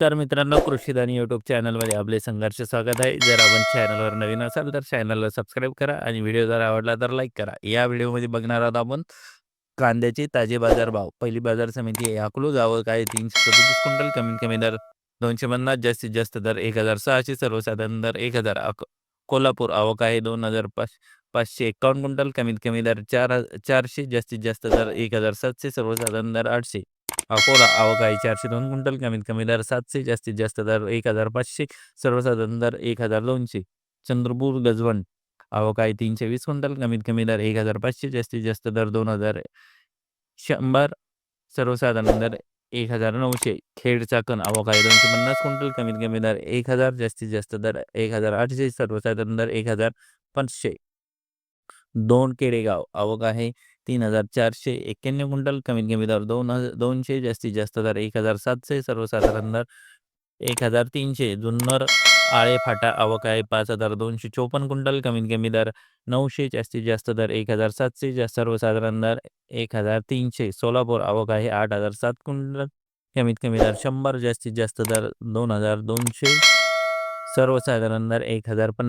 तर मित्रांनो कृषीदानी यूट्यूब चॅनलमध्ये आपले संघर्ष स्वागत आहे. जर आपण चॅनलवर नवीन असाल तर चॅनलला सबस्क्राईब करा आणि व्हिडिओ जर आवडला तर लाईक करा. या व्हिडिओमध्ये बघणार आहोत आपण कांद्याचे ताजे बाजार भाव. पहिली बाजार समिती आहे. अकलूज आवक आहे. तीनशे सदतीस क्विंटल. कमीत कमी दर दोनशे पन्नास जास्तीत जास्त दर एक हजार सहाशे सर्वसाधारण दर एक हजार. अक कोल्हापूर आवक आहे दोन हजार पाच पाचशे एकावन्न क्विंटल. कमीत कमी दर चार चारशे जास्तीत जास्त दर एक हजार सातशे सर्वसाधारण दर आठशे. अकोला आवक आहे चारशे दोन क्विंटल कमीत कमी दर सातशे जास्तीत जास्त दर एक हजार पाचशे सर्वसाधारण दर एक हजार दोनशे. चंद्रपूर गजवण आवक आहे तीनशे वीस क्विंटल कमीत कमी दर एक हजार पाचशे जास्तीत जास्त दर दोन हजार शंभर सर्वसाधारण दर एक हजार नऊशे. खेड चाकण आवक आहे दोनशे पन्नास क्विंटल कमीत कमी दर एक हजार जास्तीत जास्त दर एक हजार आठशे सर्वसाधारण दर एक हजार पाचशे. दोन केडेगाव आवक आहे तीन हजार चारशे एक्क्याण्णव क्विंटल कमीत कमी दर दोन हजार दोनशे जास्तीत जास्त दर एक हजार सातशे सर्वसाधारण दर एक हजार तीनशे जुन्नर आळे फाटा आवक आहे पाच हजार दोनशे चोपन्न क्विंटल कमीत कमी दर नऊशे जास्तीत जास्त दर एक हजार सातशे जास्त सर्वसाधारण दर एक हजार तीनशे सोलापूर आवक आहे आठ हजार सात क्विंटल कमीत कमी दर शंभर जास्तीत जास्त दर दोन हजार दोनशे सर्वसाधारण दर एक हजार पन्नास